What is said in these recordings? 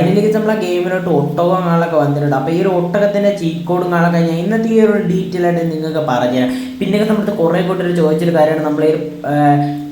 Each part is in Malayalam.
അതിലേക്ക് നമ്മളെ ഗെയിമിലോട്ട് ഒട്ടകങ്ങളൊക്കെ വന്നിട്ടുണ്ട്. അപ്പോൾ ഈ ഒരു ഒട്ടകത്തിന്റെ ചീറ്റ് കോഡും കാണാൻ കഴിഞ്ഞാൽ ഇന്നത്തെ ഈ ഒരു ഡീറ്റെയിൽ ആയിട്ട് നിങ്ങൾക്ക് പറഞ്ഞുതരാം. പിന്നെ നമ്മൾ കുറേ കൂട്ടർ ചോദിച്ചൊരു കാര്യമാണ്. നമ്മൾ ഈ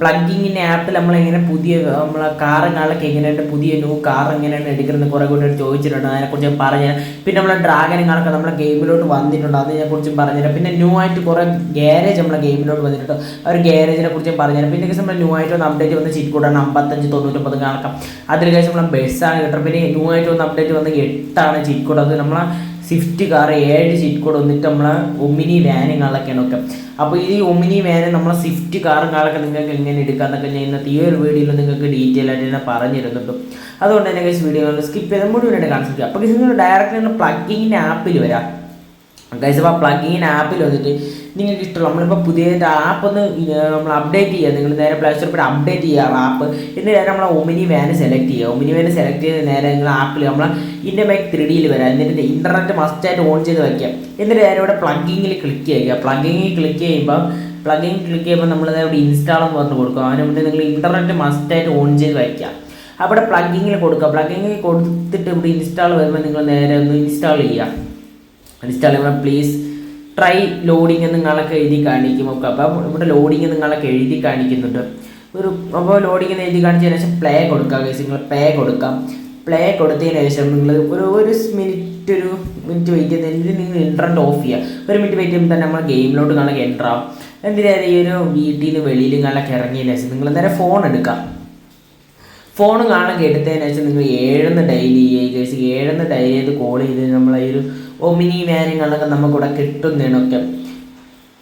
പ്ലഗിങ്ങിന്റെ ആപ്പിൽ നമ്മളെങ്ങനെ പുതിയ നമ്മളെ കാറുകളൊക്കെ എങ്ങനെയുണ്ട് പുതിയ ന്യൂ കാർ എങ്ങനെയാണ് എടുക്കുന്നത് കുറേ കൂടി ചോദിച്ചിട്ടുണ്ട്. അതിനെക്കുറിച്ച് പറഞ്ഞു പിന്നെ നമ്മളെ ഡ്രാഗനുകളൊക്കെ നമ്മളെ ഗെയിമിലോട്ട് വന്നിട്ടുണ്ട്. അതിനെക്കുറിച്ചും പറഞ്ഞുതരാം. പിന്നെ ന്യൂ ആയിട്ട് കുറേ ഗ്യാരേജ് നമ്മളെ ഗെയിമിലോട്ട് വന്നിട്ടുണ്ട്. ആ ഒരു ഗ്യാരേജിനെ പറഞ്ഞു പറഞ്ഞുതരാം. പിന്നെ നമ്മൾ ന്യൂ ആയിട്ട് ഒന്ന് അപ്ഡേറ്റ് വന്ന ചിറ്റ് കൂടാണ് അമ്പത്തഞ്ച് തൊണ്ണൂറ്റൊമ്പത് കണക്കാം അതിൽ കഴിച്ച് നമ്മളെ ബസ്സാണ് കിട്ടുന്നത് പിന്നെ ന്യൂ ആയിട്ട് വന്ന് അപ്ഡേറ്റ് വന്ന എട്ടാണ് ചിറ്റ് കോഡ് അത് നമ്മളെ സ്വിഫ്റ്റ് കാർ ഏഴ് സീറ്റ് കൂടെ വന്നിട്ട് നമ്മളെ ഒമിനി വാനുകളൊക്കെയാണ് ഒക്കെ. അപ്പോൾ ഈ ഒമിനി വാന് നമ്മളെ സ്വിഫ്റ്റ് കാറും കാളൊക്കെ നിങ്ങൾക്ക് എങ്ങനെ എടുക്കാമെന്നൊക്കെ ഞാൻ ഇന്നത്തെ ഈ ഒരു വീഡിയോയിൽ നിങ്ങൾക്ക് ഡീറ്റെയിൽ ആയിട്ട് ഞാൻ പറഞ്ഞിരുന്നുണ്ട്. അതുകൊണ്ട് തന്നെ വീഡിയോ സ്കിപ്പ് ചെയ്ത് മുഴുവനായിട്ട് കാണിച്ചിരിക്കുക. അപ്പോൾ നിങ്ങൾ ഡയറക്റ്റ് പ്ലഗിങ്ങിന്റെ ആപ്പിൽ വരാം. ഗൈസ് അപ്പോൾ പ്ലഗിൻ ആപ്പിൽ വന്നിട്ട് നിങ്ങൾക്ക് ഇഷ്ടമുള്ള നമ്മളിപ്പോൾ പുതിയ ആപ്പ് ഒന്ന് നമ്മൾ അപ്ഡേറ്റ് ചെയ്യുക നിങ്ങൾ നേരെ പ്ലേ സ്റ്റോറിൽ പോയി അപ്ഡേറ്റ് ചെയ്യുക ആപ്പ് എന്നിട്ട് നേരെ നമ്മളെ ഒമിനി വാന് സെലക്ട് ചെയ്യുക ഒമിനി വാന് സെലക്ട് ചെയ്ത് നേരെ നിങ്ങൾ ആപ്പിൽ നമ്മൾ ഇന്റെ ബാക്ക് ത്രീ ഡിയിൽ വരാം. എന്നിട്ട് ഇന്റർനെറ്റ് മസ്റ്റായിട്ട് ഓൺ ചെയ്ത് വയ്ക്കുക എന്നിട്ട് നേരെ ഇവിടെ പ്ലഗിങ്ങിൽ ക്ലിക്ക് ചെയ്യുക. പ്ലഗിങ്ങിൽ ക്ലിക്ക് ചെയ്യുമ്പോൾ പ്ലഗിങ് ക്ലിക്ക് ചെയ്യുമ്പോൾ നമ്മൾ ഇവിടെ ഇൻസ്റ്റാൾ എന്ന് പറഞ്ഞ് കൊടുക്കുക അതിന് മുന്നേ നിങ്ങൾ ഇന്റർനെറ്റ് മസ്റ്റായിട്ട് ഓൺ ചെയ്ത് വയ്ക്കുക അവിടെ പ്ലഗിങ്ങിൽ കൊടുക്കുക. പ്ലഗിങ്ങിൽ കൊടുത്തിട്ട് ഇവിടെ ഇൻസ്റ്റാൾ വരുമ്പോൾ നിങ്ങൾ നേരെ ഒന്ന് ഇൻസ്റ്റാൾ ചെയ്യുക ചെയ്യുമ്പോൾ പ്ലീസ് ട്രൈ ലോഡിങ് നിങ്ങളൊക്കെ എഴുതി കാണിക്കും. ഒക്കെ അപ്പോൾ ഇവിടെ ലോഡിങ് നിങ്ങളൊക്കെ എഴുതി കാണിക്കുന്നുണ്ട്. ഒരു അപ്പോൾ ലോഡിങ് എഴുതി കാണിച്ചതിന് ശേഷം പ്ലേ കൊടുക്കുക കേസ് നിങ്ങൾ പ്ലേ കൊടുക്കാം. പ്ലേ കൊടുത്തതിന് ശേഷം നിങ്ങൾ ഒരു ഒരു മിനിറ്റ് ഒരു മിനിറ്റ് വെയിറ്റ് ചെയ്തതിന് നിങ്ങൾ ഇന്റർനെറ്റ് ഓഫ് ചെയ്യുക ഒരു മിനിറ്റ് വെയിറ്റ് ചെയ്യുമ്പോൾ തന്നെ നമ്മൾ ഗെയിമിലോട്ട് കാണാൻ എന്റർ ആവും. എന്തിനാ ഈ ഒരു വീട്ടിൽ നിന്ന് വെളിയിൽ നിങ്ങളൊക്കെ ഇറങ്ങിയതിന് ശേഷം നിങ്ങൾ നേരെ ഫോൺ എടുക്കാം. ഫോൺ കാണാൻ എടുത്തതിന് ശേഷം നിങ്ങൾ ഏഴെന്ന് ഡയൽ ചെയ്യുക ഏഴെന്ന് ഡയൽ ചെയ്ത് കോൾ ചെയ്ത് നമ്മൾ ഈ ഒരു ഒമിനി വാനുകളൊക്കെ നമുക്കിവിടെ കിട്ടുന്നതിനൊക്കെ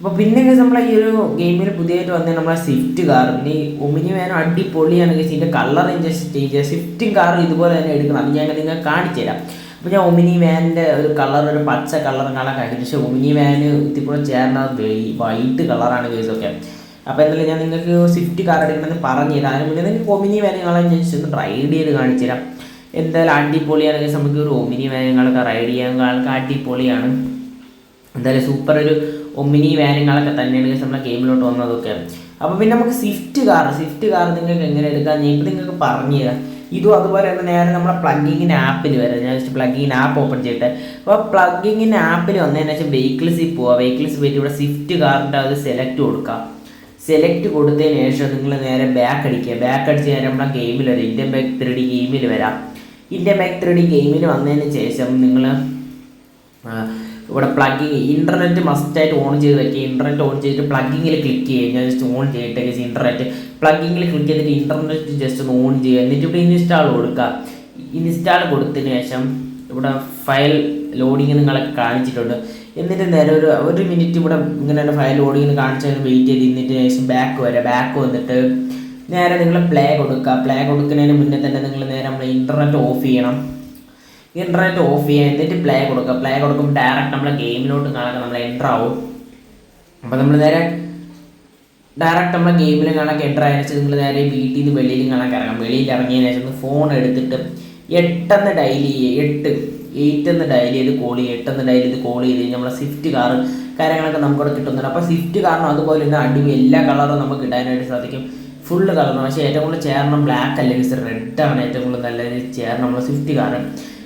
അപ്പോൾ പിന്നെ നമ്മളെ ഈ ഒരു ഗെയിമിൽ പുതിയതായിട്ട് വന്ന നമ്മളെ സ്വിഫ്റ്റ് കാർ ഈ ഒമിനി വേനോ അടിപൊളിയാണ് ഗൈസ് ഇതിന്റെ കളർ ജസ്റ്റ് സ്വിഫ്റ്റും കാറും ഇതുപോലെ തന്നെ എടുക്കണം. അത് ഞാൻ നിങ്ങൾക്ക് കാണിച്ചു തരാം. അപ്പോൾ ഞാൻ ഒമിനി വാനിന്റെ ഒരു കളർ ഒരു പച്ച കളർ കാണാൻ കഴിഞ്ഞു പക്ഷേ ഒമിനി വാന് ഇതിപ്പോൾ ചേർന്ന വൈറ്റ് കളറാണ് ഗൈസ് അപ്പോൾ എന്തായാലും ഞാൻ നിങ്ങൾക്ക് സ്വിഫ്റ്റ് കാർ എടുക്കണമെന്ന് പറഞ്ഞു തരാം. അതിന് മുന്നേ നിങ്ങൾക്ക് ഒമിനി വാനും ഞാൻ ജസ്റ്റ് ഒന്ന് റൈഡ് ചെയ്ത് കാണിച്ചു തരാം. എന്തായാലും അടിപൊളിയാണെങ്കിൽ നമുക്ക് ഒരു ഒമിനി വാനുകളൊക്കെ റൈഡ് ചെയ്യാൻ ആൾക്ക് അടിപൊളിയാണ്. എന്തായാലും സൂപ്പർ ഒരു ഒമിനി വാനുകളൊക്കെ തന്നെയാണ് നമ്മുടെ ഗെയിമിലോട്ട് വന്നതൊക്കെ. അപ്പോൾ പിന്നെ നമുക്ക് സ്വിഫ്റ്റ് കാർ സ്വിഫ്റ്റ് കാർ നിങ്ങൾക്ക് എങ്ങനെ എടുക്കാൻ ഞാൻ നിങ്ങൾക്ക് പറഞ്ഞു തരാം ഇതും അതുപോലെ തന്നെ നേരെ നമ്മളെ പ്ലഗിങ്ങിന് ആപ്പിൽ വരാം. ഞാൻ ജസ്റ്റ് പ്ലഗിങ്ങിന് ആപ്പ് ഓപ്പൺ ചെയ്തിട്ട് അപ്പോൾ പ്ലഗിങ്ങിന് ആപ്പിൽ വന്നതിന് ശേഷം വെഹിക്കിൾസിൽ പോവുക വെഹിക്കിൾസ് പോയിട്ട് ഇവിടെ സ്വിഫ്റ്റ് കാറിന്റെ അത് സെലക്ട് കൊടുക്കുക സെലക്ട് കൊടുത്തതിന് ശേഷം നിങ്ങൾ നേരെ ബാക്ക് അടിക്കുക. ബാക്ക് അടിച്ച് നേരെ നമ്മളെ ഗെയിമിൽ വരാം. ഇന്ത്യൻ ബാക്ക് ത്രീ ഡി ഗെയിമിൽ വരാം. ഇന്ത്യൻ ബാക്ക് ത്രീ ഗെയിമിൽ വന്നതിന് ശേഷം നിങ്ങൾ ഇവിടെ പ്ലഗിങ് ഇന്റർനെറ്റ് മസ്റ്റായിട്ട് ഓൺ ചെയ്ത് വെക്കുക. ഇന്റർനെറ്റ് ഓൺ ചെയ്തിട്ട് പ്ലഗിങ്ങിൽ ക്ലിക്ക് ചെയ്യുക. ജസ്റ്റ് ഓൺ ചെയ്തിട്ട് ഇന്റർനെറ്റ് പ്ലഗിങ്ങിൽ ക്ലിക്ക് ചെയ്തിട്ട് ഇന്റർനെറ്റ് ജസ്റ്റ് ഒന്ന് ഓൺ ചെയ്യുക. എന്നിട്ട് ഇവിടെ ഇൻസ്റ്റാൾ കൊടുക്കുക. ഇൻസ്റ്റാൾ കൊടുത്തതിന് ശേഷം ഇവിടെ ഫയൽ ലോഡിങ് നിങ്ങളൊക്കെ കാണിച്ചിട്ടുണ്ട്. എന്നിട്ട് നേരെ ഒരു ഒരു മിനിറ്റ് ഇവിടെ ഇങ്ങനെ ഫയൽ ലോഡിങ്ങിന് കാണിച്ചാൽ വെയിറ്റ് ചെയ്ത് ഇന്നിട്ട് ശേഷം ബാക്ക് വരെ. ബാക്ക് വന്നിട്ട് നേരെ നിങ്ങൾ പ്ലേ കൊടുക്കുക. പ്ലേ കൊടുക്കുന്നതിന് മുന്നേ തന്നെ നിങ്ങൾ നേരെ നമ്മൾ ഇന്റർനെറ്റ് ഓഫ് ചെയ്യണം. ഇന്റർനെറ്റ് ഓഫ് ചെയ്യുക എന്നിട്ട് പ്ലേ കൊടുക്കുക. പ്ലേ കൊടുക്കുമ്പോൾ ഡയറക്റ്റ് നമ്മളെ ഗെയിമിലോട്ട് കാണാൻ നമ്മൾ എന്റർ ആവും. അപ്പോൾ നമ്മൾ നേരെ ഡയറക്റ്റ് നമ്മളെ ഗെയിമിൽ കാണാൻ എന്റർ ആയതിനു നിങ്ങൾ നേരെ വീട്ടിൽ നിന്ന് വെളിയിൽ കാണാൻ ഇറങ്ങാം വെളിയിൽ ഇറങ്ങിയതിനു ശേഷം ഫോൺ എടുത്തിട്ട് എട്ടെന്ന് ഡയൽ ചെയ്യുക എട്ട്. എയ്റ്റ് എന്ന് ഡയൽ ചെയ്ത് കോൾ ചെയ്യുക എട്ടെന്ന് ഡയൽ ചെയ്ത് കോൾ ചെയ്ത് കഴിഞ്ഞാൽ നമ്മളെ സ്വിഫ്റ്റ് കാർ കാര്യങ്ങളൊക്കെ നമുക്കിവിടെ കിട്ടുന്നുണ്ട്. അപ്പോൾ സ്വിഫ്റ്റ് കാറിനും അതുപോലെ തന്നെ അടിപൊളി എല്ലാ കളറും നമുക്ക് ഇടാനായിട്ട് സാധിക്കും. ഫുള്ള് കളറാണ് പക്ഷേ ഏറ്റവും കൂടുതൽ ചേരണം ബ്ലാക്ക് അല്ലെങ്കിൽ റെഡ് ആണ് ഏറ്റവും കൂടുതൽ നല്ല ചേരണം നമ്മുടെ സ്വിഫ്റ്റ് കാർ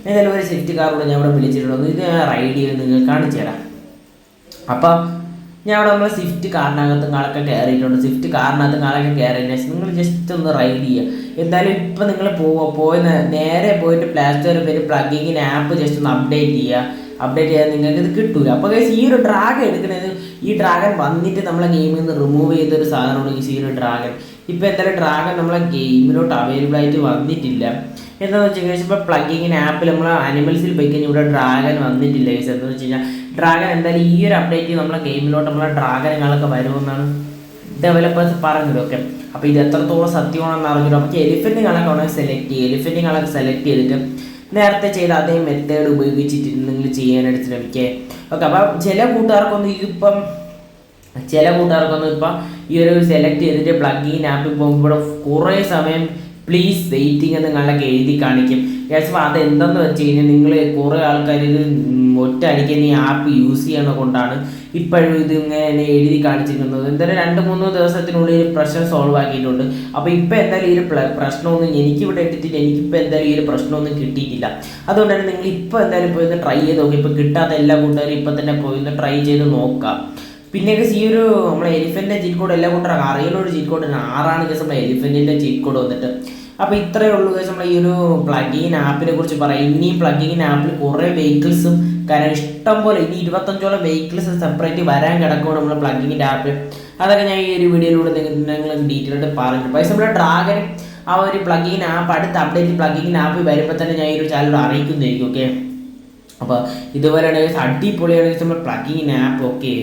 ഏതായാലും ഒരു സ്വിഫ്റ്റ് കാർ കൂടെ ഞാൻ ഇവിടെ വിളിച്ചിട്ടുണ്ട്. ഇത് ഞാൻ റൈഡ് ചെയ്ത് നിങ്ങൾക്ക് കാണിച്ചു തരാം. അപ്പോൾ ഞാൻ അവിടെ നമ്മൾ സ്വിഫ്റ്റ് കാറിനകത്ത് കാളൊക്കെ കയറിയിട്ടുണ്ട്. സ്വിഫ്റ്റ് കാറിനകത്ത് കാളൊക്കെ കയറിയതിന് ശേഷം നിങ്ങൾ ജസ്റ്റ് ഒന്ന് റൈഡ് ചെയ്യുക. എന്തായാലും ഇപ്പം നിങ്ങൾ പോവുക. പോയി നേരെ പോയിട്ട് പ്ലേ സ്റ്റോറിൽ പേര് പ്ലഗിങ്ങിന് ആപ്പ് ജസ്റ്റ് ഒന്ന് അപ്ഡേറ്റ് ചെയ്യുക. അപ്ഡേറ്റ് ചെയ്താൽ നിങ്ങൾക്ക് ഇത് കിട്ടൂല. അപ്പോൾ ഈ ഒരു ഡ്രാഗൺ എടുക്കുന്നത് ഈ ഡ്രാഗൺ വന്നിട്ട് നമ്മളെ ഗെയിമിൽ നിന്ന് റിമൂവ് ചെയ്തൊരു സാധനമാണ് ഈ ഒരു ഡ്രാഗൺ ഇപ്പോൾ എന്തായാലും ഡ്രാഗൺ നമ്മളെ ഗെയിമിലോട്ട് അവൈലബിൾ ആയിട്ട് വന്നിട്ടില്ല. എന്താണെന്ന് വെച്ച് കഴിഞ്ഞാൽ ഇപ്പോൾ പ്ലഗിങ്ങിന് ആപ്പിൽ നമ്മൾ അനിമൽസിൽ പോയി കഴിഞ്ഞാൽ ഇവിടെ ഡ്രാഗൺ വന്നിട്ടില്ല ഗൈസ് എന്താണെന്ന് വെച്ച് കഴിഞ്ഞാൽ ഡ്രാഗൺ എന്തായാലും ഈ ഒരു അപ്ഡേറ്റ് നമ്മളെ ഗെയിമിലോട്ട് നമ്മളെ ഡ്രാഗനുകളൊക്കെ വരുമെന്നാണ് ഡെവലപ്പേഴ്സ് പറഞ്ഞത് ഓക്കെ അപ്പോൾ ഇത് എത്രത്തോളം സത്യമാണെന്ന് അറിഞ്ഞു അപ്പോൾ എലിഫന്റ് കളൊക്കെ ഉണ്ടെങ്കിൽ സെലക്ട് ചെയ്യുക എലിഫന്റ് കളൊക്കെ സെലക്ട് ചെയ്തിട്ട് നേരത്തെ ചെയ്ത അതേ മെത്തേഡ് ഉപയോഗിച്ചിട്ട് നിങ്ങൾ ചെയ്യാനായിട്ട് ശ്രമിക്കുക ഓക്കെ അപ്പോൾ ചില കൂട്ടുകാർക്കൊന്നും ഇതിപ്പം ചില കൂട്ടുകാർക്കൊന്നും ഇപ്പം ഈ ഒരു സെലക്ട് ചെയ്തിട്ട് പ്ലഗ് ഇൻ ആപ്പിൽ പോകുമ്പോൾ കുറേ സമയം പ്ലീസ് വെയിറ്റിംഗ് എന്ന് നിങ്ങളൊക്കെ എഴുതി കാണിക്കും. ഏകദേശം അത് എന്തെന്ന് വെച്ച് കഴിഞ്ഞാൽ നിങ്ങൾ കുറേ ആൾക്കാർ ഇത് ഒറ്റ അടിക്കുന്ന ഈ ആപ്പ് യൂസ് ചെയ്യണ കൊണ്ടാണ് ഇപ്പോഴും ഇത് ഇങ്ങനെ എഴുതി കാണിച്ചിരിക്കുന്നത്. എന്തായാലും രണ്ട് മൂന്ന് ദിവസത്തിനുള്ളിൽ ഈ പ്രശ്നം സോൾവ് ആക്കിയിട്ടുണ്ട്. അപ്പോൾ ഇപ്പോൾ എന്തായാലും ഈ ഒരു പ്രശ്നമൊന്നും എനിക്കിവിടെ ഇട്ടിട്ടില്ല എനിക്കിപ്പോൾ എന്തായാലും ഈ ഒരു പ്രശ്നമൊന്നും കിട്ടിയിട്ടില്ല. അതുകൊണ്ട് തന്നെ നിങ്ങൾ ഇപ്പോൾ എന്തായാലും പോയി ഒന്ന് ട്രൈ ചെയ്ത് നോക്കുക ഇപ്പോൾ കിട്ടാത്ത എല്ലാ കൂട്ടുകാരും ഇപ്പം തന്നെ പോയി ഒന്ന് ട്രൈ ചെയ്ത് നോക്കാം. പിന്നെ guys, ഈ ഒരു നമ്മളെ എലിഫന്റിന്റെ ചീറ്റ് കോഡ് എല്ലാം കൂട്ടർ അറിയുന്ന ഒരു ചീറ്റ് കോഡ് ആറാണ് കേസ് നമ്മുടെ എലിഫന്റിന്റെ ചീറ്റ് കോഡ് വന്നിട്ട്. അപ്പോൾ ഇത്രയേ ഉള്ളൂ കേസ് നമ്മൾ ഈ ഒരു പ്ലഗിൻ ആപ്പിനെ കുറിച്ച് പറയാം. ഇനിയും പ്ലഗിൻ ആപ്പിൽ കുറേ വെഹിക്കിൾസും കാരണം ഇഷ്ടം പോലെ ഇനി ഇരുപത്തഞ്ചോളം വെഹിക്കിൾസ് സെപ്പറേറ്റ് വരാൻ കിടക്കുമ്പോൾ നമ്മുടെ പ്ലഗിന്റെ ആപ്പ് അതൊക്കെ ഞാൻ ഈ ഒരു വീഡിയോയിലൂടെ നിങ്ങൾ ഡീറ്റെയിൽ ആയിട്ട് പറഞ്ഞു പക്ഷേ നമ്മുടെ ഡ്രാഗൻ ആ ഒരു പ്ലഗിൻ ആപ്പ് അടുത്ത അപ്ഡേറ്റ് പ്ലഗിൻ ആപ്പ് വരുമ്പോൾ തന്നെ ഞാൻ ഈ ഒരു ചാനൽ അറിയിക്കുന്നതായിരിക്കും ഓക്കെ അപ്പോൾ ഇതുപോലെയാണെങ്കിൽ അടിപൊളിയാണ് നമ്മുടെ പ്ലഗിൻ ആപ്പ് ഓക്കെ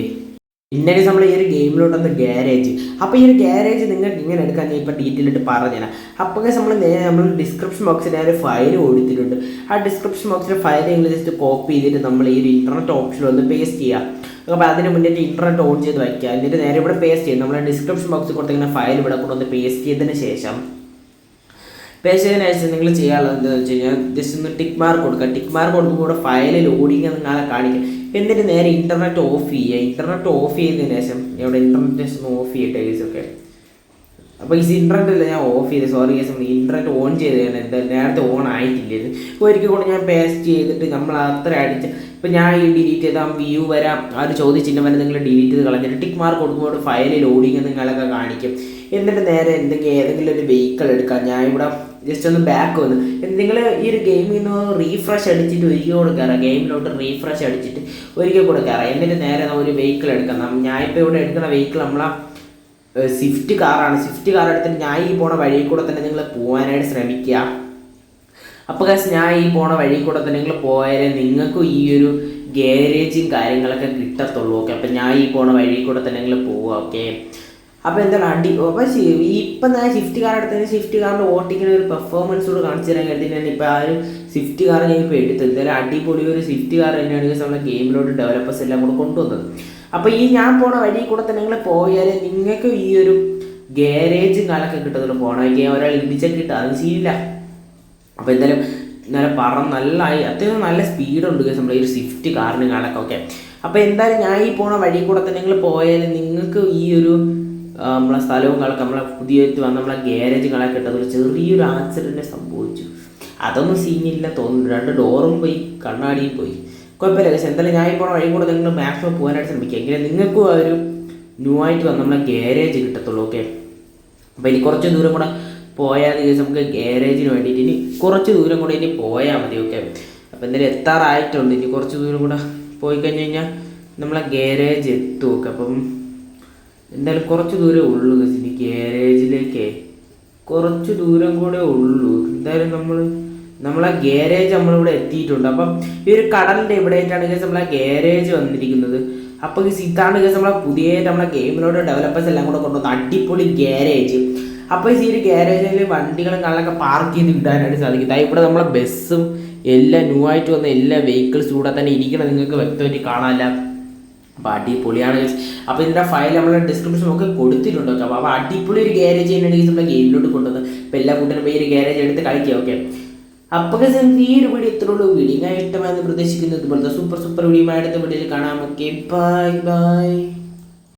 പിന്നെ നമ്മൾ ഈ ഒരു ഗെയിമിലോട്ടൊന്ന് ഗ്യാരേജ് അപ്പോൾ ഈ ഒരു ഗ്യാരേജ് നിങ്ങൾക്ക് ഇങ്ങനെ എടുക്കാൻ ഞാൻ ഇപ്പോൾ ഡീറ്റെയിൽ ആയിട്ട് പറഞ്ഞുതരാം. അപ്പോൾ guys നമ്മൾ നേരെ നമ്മൾ ഡിസ്ക്രിപ്ഷൻ ബോക്സിൽ ഞാൻ ഒരു ഫയൽ കൊടുത്തിട്ടുണ്ട്. ആ ഡിസ്ക്രിപ്ഷൻ ബോക്സിലെ ഫയൽ നിങ്ങൾ ജസ്റ്റ് കോപ്പി ചെയ്തിട്ട് നമ്മൾ ഈ ഒരു ഇന്റർനെറ്റ് ഓപ്ഷനിൽ ഒന്ന് പേസ്റ്റ് ചെയ്യുക അപ്പോൾ അതിന് മുന്നേ ഇന്റർനെറ്റ് ഓൺ ചെയ്ത് വയ്ക്കുക എന്നിട്ട് നേരെ ഇവിടെ പേസ്റ്റ് ചെയ്യും. നമ്മൾ ഡിസ്ക്രിപ്ഷൻ ബോക്സിൽ കൊടുത്തിങ്ങനെ ഫയൽ ഇവിടെ കൊണ്ടൊന്ന് പേസ്റ്റ് ചെയ്തതിന് ശേഷം പേസ്റ്റ് ചെയ്തതിന് ശേഷം നിങ്ങൾ ചെയ്യാനുള്ളത് എന്താണെന്ന് വെച്ച് കഴിഞ്ഞാൽ ജസ്റ്റ് ഒന്ന് ടിക്ക് മാർക്ക് കൊടുക്കുക. ടിക്ക് മാർക്ക് കൊടുക്കുമ്പോൾ ഫയൽ ലോഡിങ് നാളെ കാണിക്കുക എന്നിട്ട് നേരെ ഇന്റർനെറ്റ് ഓഫ് ചെയ്യുക ഇന്റർനെറ്റ് ഓഫ് ചെയ്തതിന് ശേഷം ഇവിടെ ഇന്റർനെറ്റ് ഓഫ് ചെയ്യട്ടെ ഒക്കെ. അപ്പോൾ ഈ ഇന്റർനെറ്റ് അല്ല ഞാൻ ഓഫ് ചെയ്ത്. സോറി കേസ് ഇന്റർനെറ്റ് ഓൺ ചെയ്തതാണ്. എന്താ നേരത്തെ ഓൺ ആയിട്ടില്ല? ഇത് ഒരിക്കൽ കൂടെ ഞാൻ പേസ്റ്റ് ചെയ്തിട്ട് നമ്മൾ അത്ര അടിച്ച് ഇപ്പം ഞാൻ ഈ ഡിലീറ്റ് ചെയ്താൽ വ്യൂ വരാം ആ ഒരു ചോദ്യചിഹ്നം വരെ നിങ്ങൾ ഡിലീറ്റ് ചെയ്ത് കളഞ്ഞിട്ട് ടിക്ക് മാർക്ക് കൊടുക്കുമ്പോൾ ഫയൽ ലോഡിങ് നിങ്ങളൊക്കെ കാണിക്കും. എന്നിട്ട് നേരെ എന്തെങ്കിലും ഏതെങ്കിലും ഒരു വെഹിക്കിൾ എടുക്കാം. ഞാൻ ഇവിടെ ജസ്റ്റ് ഒന്ന് ബാക്ക് വന്ന്. നിങ്ങൾ ഈ ഒരു ഗെയിമിൽ നിന്ന് റീഫ്രഷ് അടിച്ചിട്ട് ഒരിക്കൽ കൂടെ ഗെയിമിലോട്ട് റീഫ്രഷ് അടിച്ചിട്ട് ഒരിക്കൽ കൂടെ എന്നിട്ട് നേരെ ഒരു വെഹിക്കിൾ എടുക്കാം. നം- ഞാൻ ഇപ്പോൾ ഇവിടെ എടുക്കുന്ന വെഹിക്കിൾ നമ്മളാ സ്വിഫ്റ്റ് കാറാണ് സ്വിഫ്റ്റ് കാർ എടുത്തിട്ട് ഞാൻ ഈ പോണ വഴിയിൽ കൂടെ തന്നെ നിങ്ങൾ പോകാനായിട്ട് ശ്രമിക്കുക. അപ്പോൾ കാശ് ഞാൻ ഈ പോണ വഴി കൂടെ തന്നെ നിങ്ങൾ പോയാലേ നിങ്ങൾക്കും ഈ ഒരു ഗാരേജും കാര്യങ്ങളൊക്കെ കിട്ടത്തുള്ളൂ. ഓക്കെ അപ്പം ഞാൻ ഈ പോണ വഴി കൂടെ തന്നെ നിങ്ങൾ പോവുക ഓക്കെ അപ്പോൾ എന്താണ് അടി? അപ്പോൾ ഇപ്പം ഞാൻ സ്വിഫ്റ്റ് കാർ എടുത്തതിന് സ്വിഫ്റ്റ് കാറിന്റെ ഓട്ടിങ്ങിന് ഒരു പെർഫോമൻസ് കൂടെ കാണിച്ചു തരാൻ കരുതി. ഞാൻ ആ ഒരു സ്വിഫ്റ്റ് കാർ ഞാൻ ഇപ്പോൾ എടുത്തു എന്തായാലും അടിപൊളി ഒരു സ്വിഫ്റ്റ് കാർ തന്നെയാണ് നമ്മുടെ ഗെയിമിലോട്ട് ഡെവലപ്പേഴ്സ് എല്ലാം കൂടെ കൊണ്ടുവന്നത്. അപ്പോൾ ഈ ഞാൻ പോണ വഴി കൂടെ തന്നെ നിങ്ങൾ പോയാൽ നിങ്ങൾക്ക് ഈ ഒരു ഗാരേജും കാലൊക്കെ കിട്ടത്തുള്ളൂ. പോകണമെങ്കിൽ ഒരാൾ ഇടിച്ചൊക്കെ കിട്ടുക അത് ശീലില്ല. അപ്പോൾ എന്തായാലും നല്ല പറന്ന് നല്ല അത്യാവശ്യം നല്ല സ്പീഡുണ്ട് നമ്മുടെ ഈ സ്വിഫ്റ്റ് കാറിന് കാലൊക്കെ ഓക്കെ അപ്പോൾ എന്തായാലും ഞാൻ ഈ പോണ വഴി കൂടെ തന്നെ നിങ്ങൾ പോയാൽ നിങ്ങൾക്ക് ഈ ഒരു നമ്മളെ സ്ഥലവും കളൊക്കെ നമ്മളെ പുതിയതായിട്ട് വന്ന നമ്മളെ ഗ്യാരേജ് കളൊക്കെ അതൊരു ചെറിയൊരു ആക്സിഡന്റ് സംഭവിച്ചു. അതൊന്നും സീനില്ല തോന്നുന്നു. രണ്ട് ഡോറും പോയി കണ്ണാടിയും പോയി. കുഴപ്പമില്ല പക്ഷേ എന്തായാലും ഞാൻ ഇപ്പോൾ വഴി കൂടെ നിങ്ങൾ മാക്സിമം പോകാനായിട്ട് ശ്രമിക്കുക. എങ്കിലും നിങ്ങൾക്കും ആ ഒരു ന്യൂ ആയിട്ട് വന്ന നമ്മളെ ഗ്യാരേജ് കിട്ടത്തുള്ളൂ ഓക്കെ അപ്പോൾ ഇനി കുറച്ച് ദൂരം കൂടെ പോയാൽ നമുക്ക് ഗ്യാരേജിന് വേണ്ടിയിട്ട് ഇനി കുറച്ച് ദൂരം കൂടെ ഇനി പോയാൽ മതി ഓക്കെ അപ്പോൾ എന്തായാലും എത്താറായിട്ടുണ്ട്. ഇനി കുറച്ച് ദൂരം കൂടെ പോയി കഴിഞ്ഞ് കഴിഞ്ഞാൽ നമ്മളെ ഗ്യാരേജ് എത്തും ഓക്കെ അപ്പം എന്തായാലും കുറച്ച് ദൂരമേ ഉള്ളൂ guys ഗാരേജിലേക്കേ കുറച്ച് ദൂരം കൂടെ ഉള്ളൂ. എന്തായാലും നമ്മൾ നമ്മളെ ഗാരേജ് നമ്മളിവിടെ എത്തിയിട്ടുണ്ട്. അപ്പം ഈ ഒരു കടലിന്റെ ഇവിടെയായിട്ടാണ് guys നമ്മളെ ഗാരേജ് വന്നിരിക്കുന്നത്. അപ്പോൾ ഈ ഇതാണ് ഗസ് നമ്മളെ പുതിയ നമ്മളെ ഗെയിമിലോട്ട് ഡെവലപ്പേഴ്സ് എല്ലാം കൂടെ കൊണ്ടുവന്ന അടിപൊളി ഗാരേജ് അപ്പോൾ ഈ ഒരു ഗാരേജിൽ വണ്ടികളും കാര്യങ്ങളൊക്കെ പാർക്ക് ചെയ്ത് ഇടാനായിട്ട് സാധിക്കും. അതായത് ഇവിടെ നമ്മളെ ബസ്സും എല്ലാം ന്യൂ ആയിട്ട് വന്ന എല്ലാ വെഹിക്കിൾസും കൂടെ തന്നെ ഇരിക്കണം നിങ്ങൾക്ക് വ്യക്തമായിട്ട് കാണാനില്ല അപ്പോൾ അടിപൊളിയാണ്. അപ്പോൾ ഇതിന്റെ ഫയൽ നമ്മൾ ഡിസ്ക്രിപ്ഷൻ ഒക്കെ കൊടുത്തിട്ടുണ്ട് ഓക്കെ അപ്പോൾ അടിപൊളി ഒരു ഗ്യാരേജ് ചെയ്യുന്നുണ്ടെങ്കിൽ നമ്മുടെ ഗെയിമിലോട്ട് കൊണ്ടുവന്നത്. അപ്പോൾ എല്ലാ കൂട്ടരും പോയി ഒരു ഗ്യാരേജ് എടുത്ത് കളിക്കുക ഓക്കെ അപ്പോൾ ഈ ഒരു വീഡിയോ ഇത്രയുള്ളൂ വീഡിയോ ഞാൻ ഇഷ്ടമായെന്ന് പ്രതീക്ഷിക്കുന്നു. ഇതുപോലത്തെ സൂപ്പർ സൂപ്പർ വീഡിയോ അടുത്ത വീഡിയോയിൽ കാണാം ഓക്കെ ബൈ ബൈ